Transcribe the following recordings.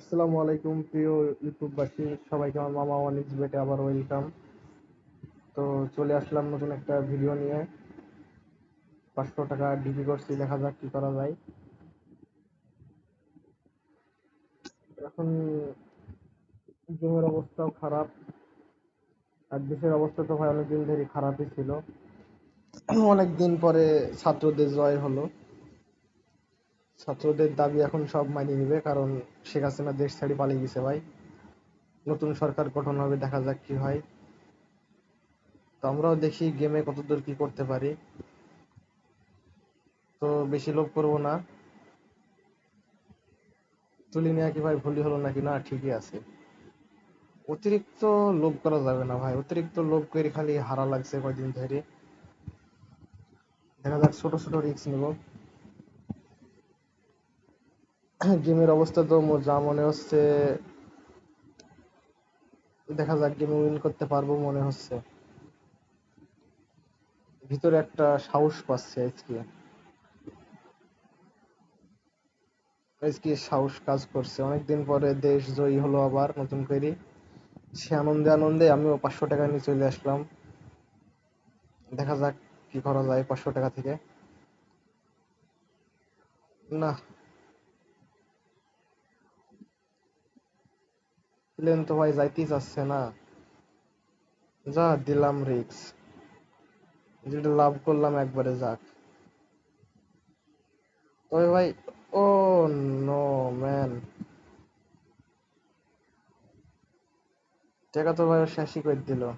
আসসালামু আলাইকুম, প্রিয় ইউটিউববাসী, সবাইকে আমার মামা বেটে আবার ওয়েলকাম। তো চলে আসলাম নতুন একটা ভিডিও নিয়ে। পাঁচশো টাকা ডিপি করছি, দেখা যাক কি করা যায়। এখন জমির অবস্থাও খারাপ, আর দেশের অবস্থা তো ভাই অনেকদিন ধরে খারাপই ছিল। অনেকদিন পরে ছাত্রদের জয় হলো। ছাত্রদের দাবি এখন সব মানিয়ে নিবে, কারণ শেখ হাসিনা দেশ ছেড়ে পালিয়ে গেছে ভাই। নতুন সরকার গঠন হবে, দেখা যাক কি হয়। তো আমরাও দেখি গেমে কতদূর কি করতে পারি। তো বেশি লোভ করব না। তুলি নেওয়া কি ভাই ভুলই হলো নাকি? না, ঠিকই আছে। অতিরিক্ত লোভ করা যাবে না ভাই। অতিরিক্ত লোভ করে খালি হারা লাগছে কয়দিন ধরে। দেখা যাক, ছোট ছোট রিস্ক নিব। গেমের অবস্থা তো মোর যা মনে হচ্ছে, দেখা যাক গেমে উইন করতে পারব মনে হচ্ছে। ভিতরে একটা সাহস পাচ্ছে আজকে। আজকে সাহস কাজ করছে। অনেকদিন পরে দেশ জয়ী হলো আবার নতুন করে। সে আনন্দে আনন্দে আমিও পাঁচশো টাকা নিয়ে চলে আসলাম। দেখা যাক কি করা যায় পাঁচশো টাকা থেকে। না প্লেন তো ভাই যাইতেই চাচ্ছে না। যা দিলাম রিক্স যেটা লাভ করলাম একবারে যাক। তবে ভাই, ও নো ম্যান টাকা তো ভাই শেষই করে দিল।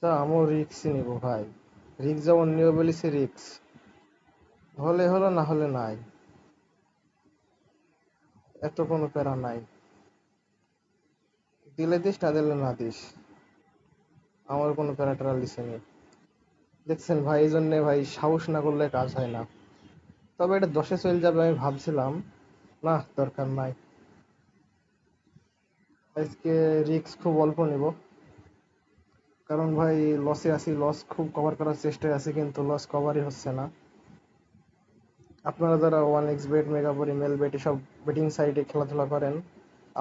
তা আমিও রিক্সই নিব ভাই। রিক্স যেমন নিও বলেছি রিক্স হলে হলো না হলে নাই। এত কোনো প্যারা নাই। দিলে দিস, না দিলে না দিস। আমার কোনো প্যারা ট্যারা নেই দেখছেন ভাই, এই জন্যে ভাই সাহস না করলে কাজ হয় না। তবে এটা দশে চলে যাবে আমি ভাবছিলাম। না, দরকার নাই। আজকে রিক্স খুব অল্প নিব। কারণ ভাই লসে আছি লস খুব কভার করার চেষ্টায় আছি, কিন্তু লস কভারই হচ্ছে না। আপনারা যারা one X bet Megapari Melbet এসব বেটিং সাইটে খেলাধুলা করেন,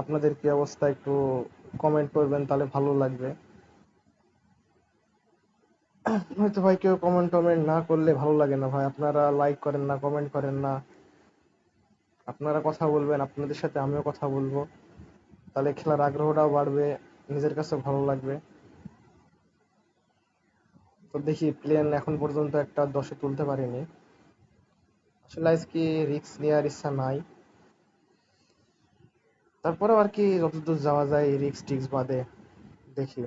আপনাদের কি অবস্থা একটু কমেন্ট করবেন, তাহলে ভালো লাগবে। হয়তো ভাই কেউ কমেন্ট টমেন্ট না করলে ভালো লাগে না ভাই। আপনারা লাইক করেন না কমেন্ট করেন না। আপনারা কথা বলবেন, আপনাদের সাথে আমিও কথা বলব। তাহলে খেলার আগ্রহটাও বাড়বে, নিজের কাছে ভালো লাগবে। তো দেখি প্লেন এখন পর্যন্ত একটা দশে তুলতে পারিনি। আসলে আজকে রিক্স নেওয়ার ইচ্ছা নাই। তারপরেও আর কি যতদূর যাওয়া যায় রিক্স টিক্স বাদে দেখি।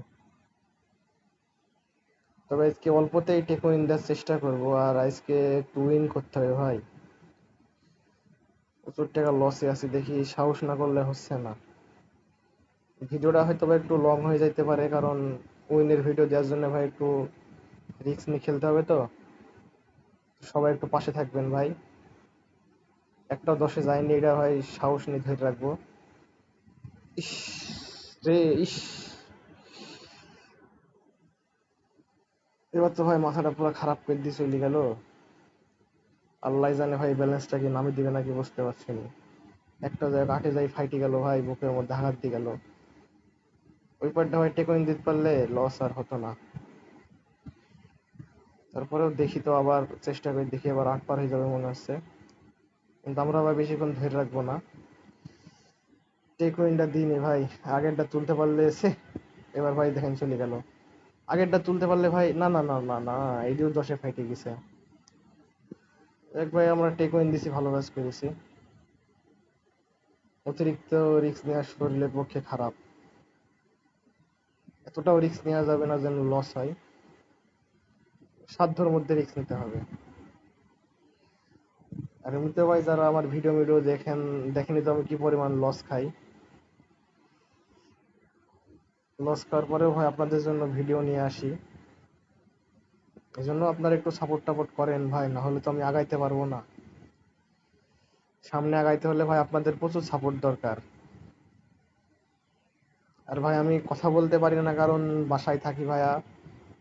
তবে আজকে অল্পতেই টেকো ইন দেওয়ার চেষ্টা করব, আর আজকে একটু উইন করতে হবে ভাই। প্রচুর টাকা লসে আছি, দেখি সাহস না করলে হচ্ছে না। ভিডিওটা হয়তো একটু লং হয়ে যাইতে পারে, কারণ উইনের ভিডিও দেওয়ার জন্য ভাই একটু রিক্স নিয়ে খেলতে হবে তো। সবাই একটু পাশে থাকবেন ভাই। একটা দশে যায়নি, এটা ভাই সাহস নিয়ে ধরে রাখব। এবার তো ভাই মাথাটা পুরো খারাপ করে দিয়ে চলে গেল। আল্লাহ জানে ভাই ব্যালেন্সটা কি নামে দিবে নাকি বুঝতে পারছি না। একটা জায়গা আটে যাই ফাইটে গেল ভাই, বুকের মধ্যে আঘাত দিয়ে গেল। ওই পারটা ভাই টেকোইন দিতে পারলে লস আর হতো না। তারপরেও দেখি তো আবার চেষ্টা করে দেখি আবার আট পার হয়ে যাবে মনে হচ্ছে। কিন্তু আমরা আবার বেশিক্ষণ ধরে রাখব না। টেকোইনটা দিইনি ভাই। আগেরটা তুলতে পারলে সে, এবার ভাই দেখেন চলে গেল। আগেরটা তুলতে পারলে ভাই, না না না না না এইটিও দশে ফাইটে গেছে। এক ভাই আমরা টেকোইন দিছি, ভালো কাজ করেছি। অতিরিক্ত রিস্ক নেওয়া শরীরের পক্ষে খারাপ। এতটাও রিস্ক নেওয়া যাবে না যেন লস হয়। সাধ্যর মধ্যে রিস্ক নিতে হবে। আর এমনিতে ভাই যারা আমার ভিডিও ভিডিও দেখেন, দেখেনি তো আমি কি পরিমাণ লস খাই? লস খাওয়ার পরেও ভাই আপনাদের জন্য ভিডিও নিয়ে আসি। এই জন্য আপনারা একটু সাপোর্ট টাপোর্ট করেন ভাই না হলে তো আমি আগাইতে পারব না। সামনে আগাইতে হলে ভাই আপনাদের প্রচুর সাপোর্ট দরকার। আর ভাই আমি কথা বলতে পারি না, কারণ বাসায় থাকি ভাইয়া।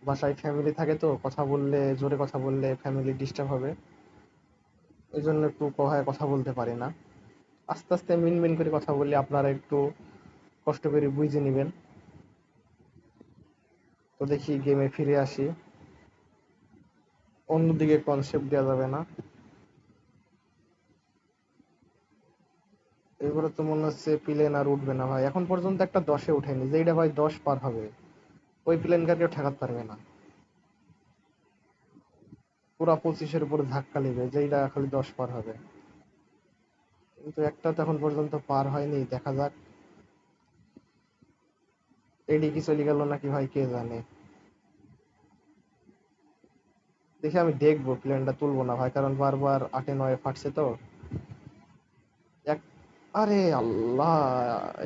বাসায় ফ্যামিলি থাকে তো, কথা বললে, জোরে কথা বললে ফ্যামিলি ডিস্টার্ব হবে। এই জন্য একটু ভাই কথা বলতে পারি না। আস্তে আস্তে মিন মিন করে কথা বলি, আপনারা একটু কষ্ট করে বুঝে নেবেন। তো দেখি গেমে ফিরে আসি। অন্যদিকে কনসেপ্ট দেওয়া যাবে না। এগুলো তো মনে হচ্ছে প্লেন আর উঠবে না ভাই। এখন পর্যন্ত একটা দশে উঠেনি যেইটা ভাই দশ পার হবে, ওই প্লেনকে কেউ ঠেকাতে পারবে না। পুরা পঁচিশের উপরে ধাক্কা নেবে, যেইটা খালি দশ পার হবে। কিন্তু একটা তো এখন পর্যন্ত পার হয়নি, দেখা যাক। এডি কি চলে গেল নাকি ভাই, কে জানে? দেখি আমি দেখব প্লেনটা তুলবো না ভাই, কারণ বারবার আটে নয় ফাটছে তো। এক আরে আল্লাহ,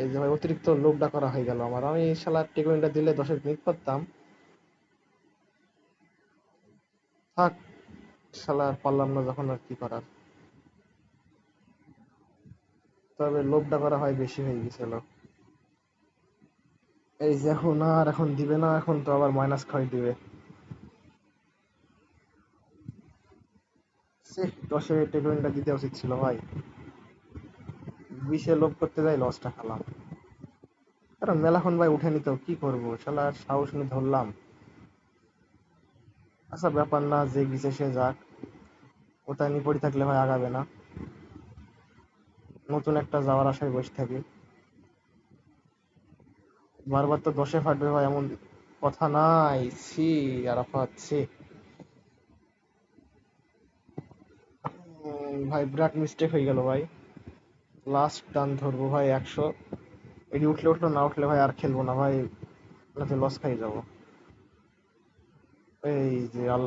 এই যে ভাই অতিরিক্ত লোভটা করা হয়ে গেল আমার। আমি শালা টেকনিকটা দিলে দশের মিনিট করতাম। থাক, শালা পারলাম না যখন আর কি করার। তবে লোভটা করা হয় বেশি হয়ে গেছিল এই যে এখন আর এখন দিবে না, এখন তো আবার মাইনাস ছয় দিবে। সে দশে টেকনিকটা দিতে উচিত ছিল ভাই। বিশে লোভ করতে যাই লসটা খেলাম। কারণ মেলাখন ভাই উঠে নিত কি করব? শালা, সাহস নিয়ে ধরলাম। আচ্ছা ব্যাপার না, যে গিয়েছে সে যাক। ওটা নিয়ে পড়ে থাকলে ভাই আগাবে না। নতুন একটা যাওয়ার আশায় বসে থাকি। বারবার তো দশে ফাটবে ভাই, এমন কথা নাই। ছি, আরাফাত, ছি। ভাই, বিরাট মিস্টেক হয়ে গেল ভাই। লাস্ট টান ধরবো ভাই একশো। এটি উঠলে উঠল, না উঠলে ভাই আর খেলব না ভাই। নাতে লস খাই যাব। এই যে আল,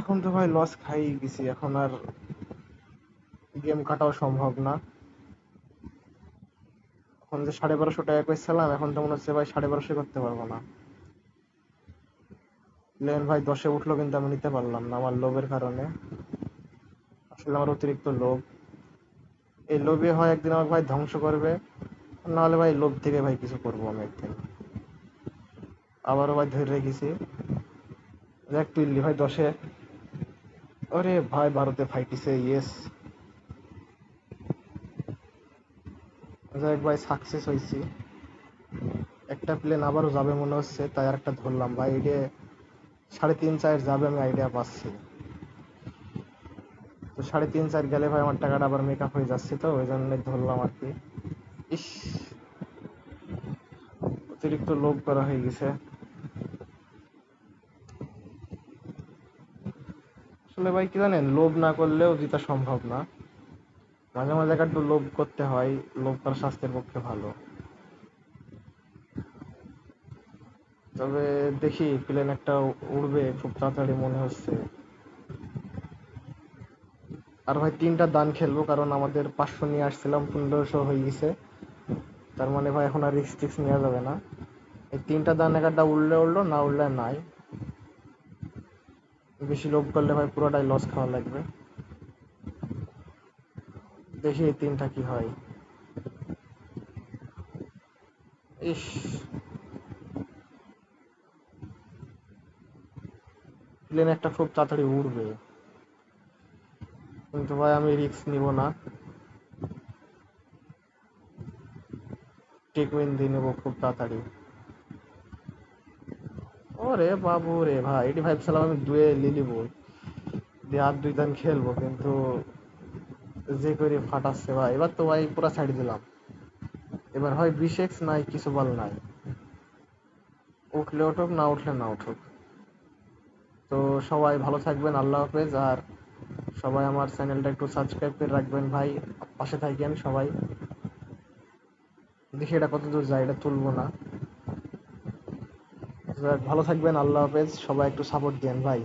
এখন তো ভাই লস খাই গেছি, এখন আর গেম কাটাও সম্ভব না। এখন যে সাড়ে বারোশো টাকা করেছিলাম এখন তো মনে হচ্ছে ভাই সাড়ে বারোশো করতে পারব না। প্লেন ভাই, দশে উঠল কিন্তু আমি নিতে পারলাম না আমার লোভের কারণে। আসলে আমার অতিরিক্ত লোভ। এই লোভে হয় একদিন আমাকে ভাই ধ্বংস করবে নাহলে ভাই লোভ থেকে ভাই কিছু করব আমি একদিন। আবারও ভাই ধরে রেখেছি। দেখ তুললি ভাই দশে। আরে ভাই ভারতে ফাইটিছে ইয়েস যাই ভাই সাকসেস হয়েছি একটা প্লেন আবারও যাবে মনে হচ্ছে, তাই আর একটা ধরলাম ভাই। এটা সাড়ে তিন চার যাবে আমি আইডিয়া পাচ্ছি। তো সাড়ে তিন চার গেলে ভাই আমার টাকাটা আবার মেকআপ হয়ে যাচ্ছে তো, ওই জন্য ধরলাম আর কি। ইস, অতিরিক্ত লোভ করা হয়ে গেছে। আসলে ভাই কি জানেন, লোভ না করলেও জিতা সম্ভব না। মাঝে মাঝে একটু লোভ করতে হয়, লোভ করা স্বাস্থ্যের পক্ষে ভালো। তবে দেখি প্লেন একটা উড়বে, খুব তাড়াতাড়ি মনে হচ্ছে। আর ভাই, তিনটা দান খেলব, কারণ আমাদের পাঁচশো নিয়ে আসছিলাম, পনেরোশো হয়ে গেছে। তার মানে ভাই, এখন আর রিক্স টিক্স নেওয়া যাবে না। এই তিনটা দান একটা উড়লে উড়লো, না উড়লে নাই। বেশি লোভ করলে ভাই, পুরোটাই লস খাওয়া লাগবে। দেখি এই তিনটা কি হয়। ইস। প্লেন একটা খুব তাড়াতাড়ি উড়বে। কিন্তু ভাই, আমি রিস্ক নিব না। টেক উইন দিয়ে নেব খুব তাড়াতাড়ি। ওরে বাবু রে ভাই এটি ভাবছিলাম আমি দুয়ে লিলিব দিয়ে আর দুই দান খেলব, কিন্তু যে করে ফাটাচ্ছে ভাই। এবার তো ভাই পুরা ছাড়ি দিলাম। এবার হয় বিশ এক্স নাই, কিছু বল নাই। উঠলে উঠুক, না উঠলে না উঠুক। তো সবাই ভালো থাকবেন, আল্লাহ হাফেজ। আর সবাই আমার চ্যানেলটা একটু সাবস্ক্রাইব করে রাখবেন ভাই। পাশে থাকেন সবাই। দেখি এটা কত দূর যায়, এটা তুলবো না। ভালো থাকবেন, আল্লাহ হাফেজ। সবাই একটু সাপোর্ট দেন ভাই।